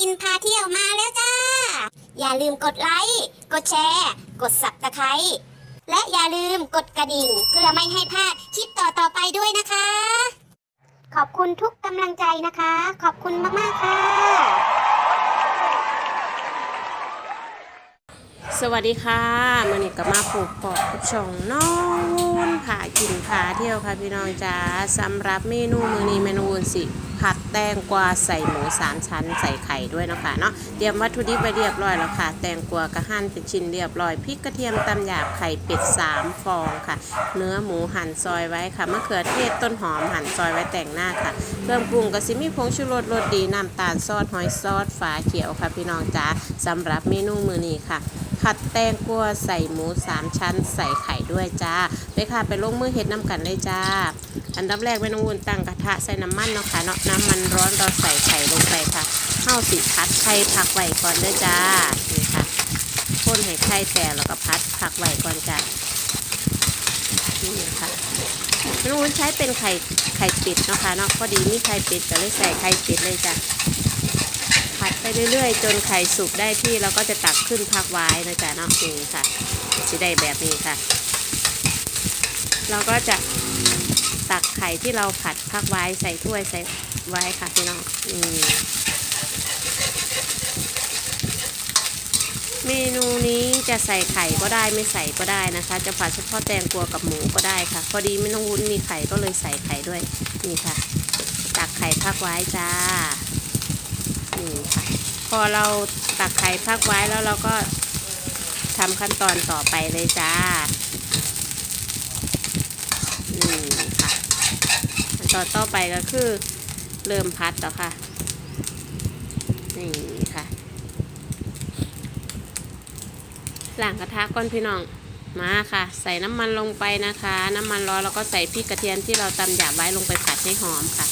กินพาเที่ยวมาแล้วจ้า อย่าลืมกดไลค์กดแชร์ กดสับตะไคร้และอย่าลืมกดกระดิ่งเพื่อไม่ให้พลาดคลิปต่อต่อๆไปด้วยนะคะ ขอบคุณทุกกำลังใจนะคะ ขอบคุณมาก ๆ ค่ะ สวัสดีค่ะมันนี่ก็มาปลูกปอกกับช่องน้องวุ้นผากินผาเที่ยวค่ะพี่น้องจ้าสำหรับเมนูมือนี้เมนูวุ้นสิผัด แตงกวาใส่หมูสามชั้นใส่ไข่ด้วยนะคะเนาะเตรียมวัตถุดิบไปเรียบร้อยแล้วค่ะ แตงกวากระหั่นเป็นชิ้นเรียบร้อยพริกกระเทียมตำหยาบไข่เป็ดสามฟองค่ะ เนื้อหมูหั่นซอยไว้ค่ะมะเขือเทศต้นหอมหั่นซอยไว้แต่งหน้าค่ะเครื่องปรุงก็สิมีผงชูรสรสดีน้ำตาลซอสหอยซอสฝาเขียวค่ะพี่น้องจ้าสำหรับเมนูมือนี้ค่ะ ผัดแตงกวใส่หมูสามชั้นใส่ไข่ด้วยจ้าไปค่ะไปลงมือเฮ็ดน้ำกันเลยจ้า อันดับแรกไม่ต้องวุ่นตั้งกระทะใส่น้ำมันเนาะค่ะเนาะน้ำมันร้อนเราใส่ไข่ลงไปค่ะเข้าสิพัดไข่พักไว้ก่อนเด้อจ้านี่ค่ะพ่นให้ไข่แตกแล้วก็พัดพักไว้ก่อนจ้านี่ค่ะไม่ต้องวุ่นใช้เป็นไข่ไข่เป็ดเนาะค่ะเนาะพอดีมีไข่เป็ดก็เลยใส่ไข่เป็ดเลยจ้า ไปเรื่อยๆ จนไข่สุกได้ที่เราก็จะตักขึ้นพักไว้นะจ๊ะเนาะนี่ค่ะจะได้แบบนี้ค่ะ เราก็จะตักไข่ที่เราผัดพักไว้ใส่ถ้วยใส่ไว้ค่ะพี่น้องนี่เมนูนี้จะใส่ไข่ก็ได้ไม่ใส่ก็ได้นะคะ จะผัดเฉพาะแตงกวกับหมูก็ได้ค่ะ พอดีไม่ต้องวุ้นมีไข่ก็เลยใส่ไข่ด้วยนี่ค่ะ ตักไข่พักไว้จ้านี่ค่ะ อเราตักไข่พักไว้แล้วเราก็ทำขั้นตอนต่อไปเลยจ้านี่ค่ะขั้นตอนต่อไปก็คือเริ่มพัดแล้วค่ะ นี่ค่ะล้างกระทะก้อนพี่น้องมาค่ะ ใส่น้ำมันลงไปนะคะ น้ำมันร้อนแล้วก็ใส่พริกกระเทียมที่เราตำหยาบไว้ลงไปผัดให้หอมค่ะ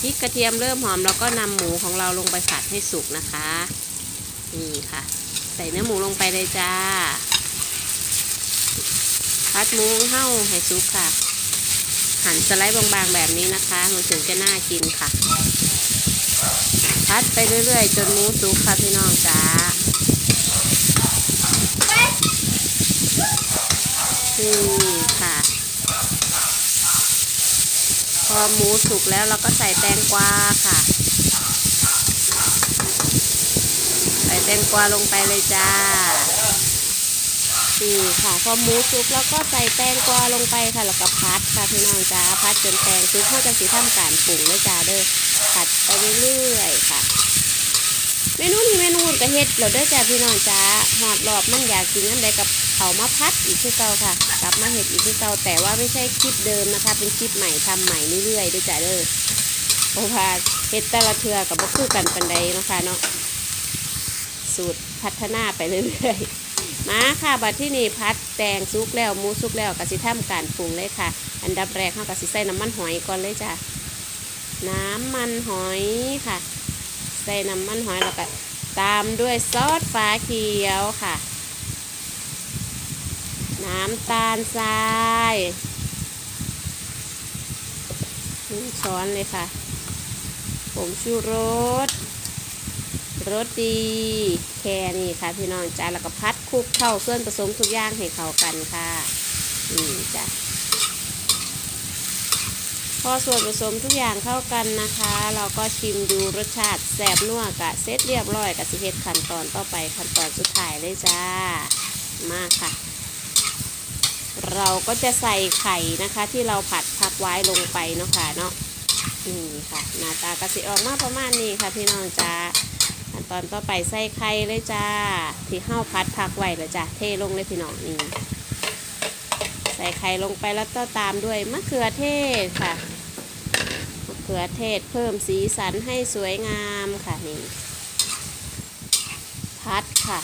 พริกกระเทียมเริ่มหอมแล้วก็นำหมูของเราลงไปผัดให้สุกนะคะ นี่ค่ะ ใส่เนื้อหมูลงไปเลยจ้าพัดหมูเข้าให้สุกค่ะ หั่นสไลด์บางๆแบบนี้นะคะมันถึงจะน่ากินค่ะ พัดไปเรื่อยๆ จนหมูสุกค่ะพี่น้องจ้านี่ะ พ อหมูสุกแล้วเราก็ใส่แตงกวาค่ะ ใส่แตงกวาลงไปเลยจ้านี่ค่ะพอหมูสุกแล้วก็ใส่แตงกวาลงไปค่ะแล้วก็พัดค่ะพี่น้องจ้าพัดจนแตงสุกเขาจะสีทำการปรุงเลยจ้าเด้อผัดไปเรื่อยๆค่ะ เมนูนี้เมนูกระเฮ็ดเราเด้จ้าพี่น้องจ้าหอดรอบมันอยากกินอันใดกับเอามาพัดอีกคือเก่าค่ะ กลับมาเห็ดอีกคือเก่าแต่ว่าไม่ใช่คลิปเดิมนะคะ เป็นคลิปใหม่ทำใหม่เรื่อยๆด้วยจ้าเด้อเพราะว่าเฮ็ดแต่ละเทือกับบ่คือกันปันใดนะคะเนาะสูตรพัฒนาไปเรื่อยๆมาค่ะบัดที่นี่พัดแตงซุกแล้วหมูซุกแล้วกสิทำการปรุงเลยค่ะ อันดับแรกเรากสิใส่น้ำมันหอยก่อนเลยจ้ะน้ำมันหอยค่ะ ใส่น้ำมันหอยแล้วก็ตามด้วยซอสฟ้าเขียวค่ะ น้ำตาลทรายหนึ่งช้อนเลยค่ะผงชูรสรสดีแค่นี้ค่ะพี่น้องจ้าแล้วก็พัดคลุกเข้าส่วนผสมทุกอย่างให้เข้ากันค่ะนี่จ้ะ อส่วนผสมทุกอย่างเข้ากันนะคะ เราก็ชิมดูรสชาติแสบนัวกะเซตเรียบร้อยกับสิเฮ็ดขั้นตอนต่อไปขั้นตอนสุดท้ายเลยจ้า มากค่ะ เราก็จะใส่ไข่นะคะ ที่เราผัดพักไว้ลงไปเนาะค่ะเนาะนี่ค่ะหน้าตากระสิออกมาประมาณนี้ค่ะพี่น้องจ้าขั้นตอนต่อไปใส่ไข่เลยจ้า ที่ห้าพัดพักไว้เลยจ้าเทลงเลยพี่น้องนี่ใส่ไข่ลงไปแล้วก็ตามด้วยมะเขือเทศค่ะ ขือเทศเพิ่มสีสันให้สวยงามค่ะนี่พัดค่ะ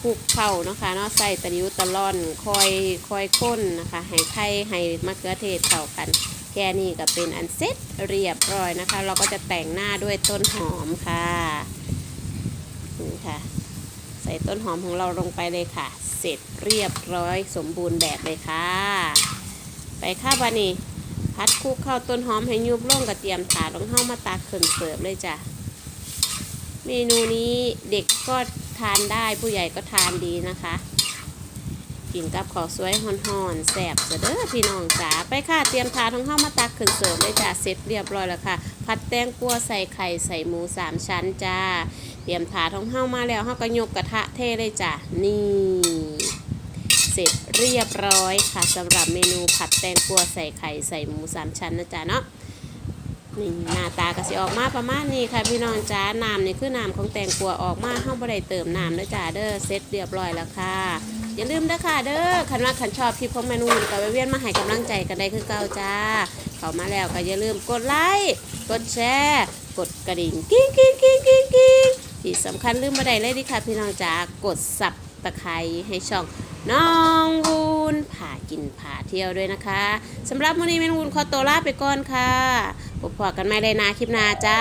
คลุกเข้านะคะเนาะใส่ตะลิวตะล่อนคอยคอยข้นนะคะให้ไข่ให้มะเขือเทศเข้ากัน แค่นี้ก็เป็นอันเสร็จเรียบร้อยนะคะ เราก็จะแต่งหน้าด้วยต้นหอมค่ะนี่ค่ะ ใส่ต้นหอมของเราลงไปเลยค่ะ เสร็จเรียบร้อยสมบูรณ์แบบเลยค่ะ ไปค่ะบานี่ พัดคลุกเข้าต้นหอมให้ยุบล่งกระเทียมถาลงเข้ามาตากขึ้นเสิร์ฟเลยจ้ะ เมนูนี้เด็กก็ทานได้ผู้ใหญ่ก็ทานดีนะคะ กินกับข้าวสวยห่อนๆแสบเสยเด้อพี่น้องจ๋าไปค่ะเตรียมทานของเข้ามาตักขึ้นเสิร์ฟเลยจ้าเสร็จเรียบร้อยแล้วค่ะ ผัดแตงกัวใส่ไข่ใส่หมูสามชั้นจ้า เตรียมถาดของเข้ามาแล้วเขาก็ยกกระทะเทเลยจ้ะนี่ เสร็จเรียบร้อยค่ะสำหรับเมนูผัดแตงกวใส่ไข่ใส่หมูสามชั้นนะจ๊ะเนาะนี่หน้าตาก็สิออกมาประมาณนี้ค่ะพี่น้องจ้าน้ำนี่คือน้ำของแตงกวออกมาเฮาบ่ไดเติมน้ำเด้อจ้าเด้อเสร็จเรียบร้อยแล้วค่ะอย่าลืมเด้อค่ะเด้อคันว่าคันชอบคลิปของเมนูก็ไปเวียนมาให้กำลังใจกันได้คือเก่าจ้า เข้ามาแล้วก็อย่าลืมกดไลค์กดแชร์กดกระดิ่งกิ้งกิ้งกิ้งกิ้งกิ้งที่สำคัญลืมมาได้เลยดิค่ะพี่น้องจ๋ากดสับตะไคร้ให้ช่อง น้องวูนผ่ากินผ่าเที่ยวด้วยนะคะสำหรับวันนี้เมนวูนขอตัวลาไปก่อนค่ะพบกันใหม่ในนาคลิปหน้าจ้า